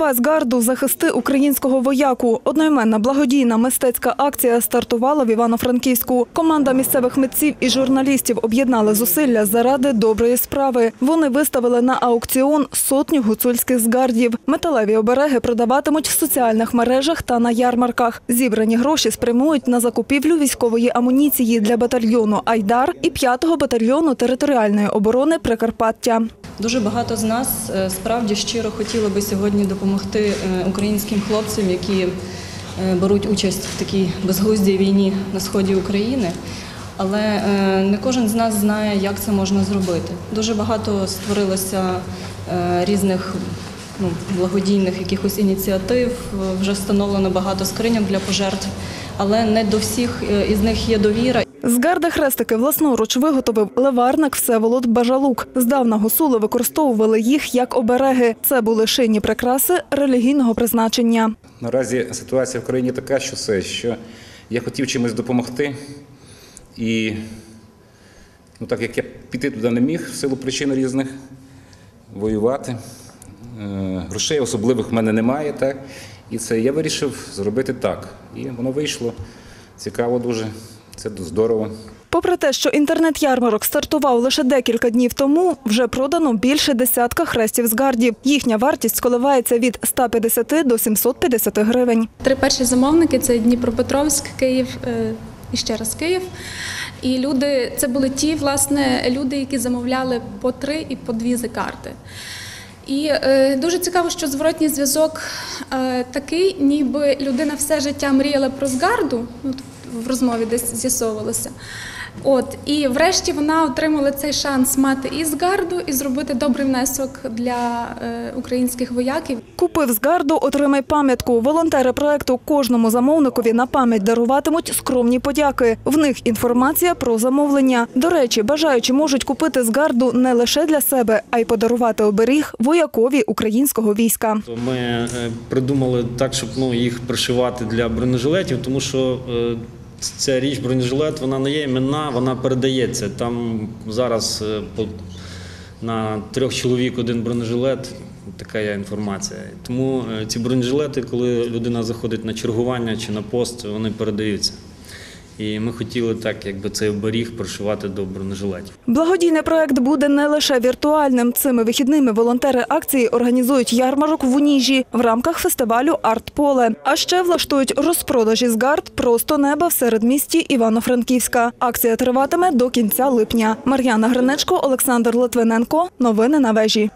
Придбай з гарду, захисти українського вояку. Одноіменна благодійна мистецька акція стартувала в Івано-Франківську. Команда місцевих митців і журналістів об'єднали зусилля заради доброї справи. Вони виставили на аукціон сотню гуцульських згардів. Металеві обереги продаватимуть в соціальних мережах та на ярмарках. Зібрані гроші спрямують на закупівлю військової амуніції для батальйону Айдар і 5-го батальйону територіальної оборони Прикарпаття. Дуже багато з нас е, справді щиро хотіли би сьогодні допомогти е, українським хлопцям, які е, беруть участь в такій безглуздій війні на сході України. Але е, не кожен з нас знає, як це можна зробити. Дуже багато створилося різних ну, благодійних якихось ініціатив. Вже встановлено багато скриньок для пожертв, але не до всіх із них є довіра. З гарди хрестики власноруч виготовив леварник Всеволод Бажалук. Здавна гусули використовували їх як обереги. Це були шинні прикраси релігійного призначення. Наразі ситуація в країні така, що це, що я хотів чимось допомогти, і ну, так як я піти туди не міг в силу причин різних, воювати. е, Грошей особливих в мене немає, так? І це я вирішив зробити так. І воно вийшло. Цікаво дуже, це здорово. Попри те, що інтернет-ярмарок стартував лише декілька днів тому, вже продано більше десятка хрестів з гардів. Їхня вартість коливається від 150 до 750 гривень. Три перші замовники це Дніпропетровськ, Київ е, і ще раз Київ. І люди, це були ті, власне, люди, які замовляли по три і по дві карти. І е, дуже цікаво, що зворотній зв'язок е, такий, ніби людина все життя мріяла про згарду. Ну, в розмові десь з'ясовувалося. От і врешті вона отримала цей шанс мати і згарду, і зробити добрий внесок для е, українських вояків. Купив з гарду, отримай пам'ятку. Волонтери проекту кожному замовникові на пам'ять даруватимуть скромні подяки. В них інформація про замовлення. До речі, бажаючі можуть купити з гарду не лише для себе, а й подарувати оберіг воякові українського війська. Ми е, придумали так, щоб ну, їх пришивати для бронежилетів, тому що е, ця річ бронежилет вона не є іменна, вона передається. Там зараз е, на трьох чоловік один бронежилет. Така є інформація. Тому е, ці бронежилети, коли людина заходить на чергування чи на пост, вони передаються. І ми хотіли так, якби цей оберіг пришивати до бронежилетів. Благодійний проект буде не лише віртуальним. Цими вихідними волонтери акції організують ярмарок в Уніжі в рамках фестивалю Артполе. А ще влаштують розпродажі з гард просто неба в середмісті Івано-Франківська. Акція триватиме до кінця липня. Мар'яна Гринечко, Олександр Литвиненко. Новини на вежі.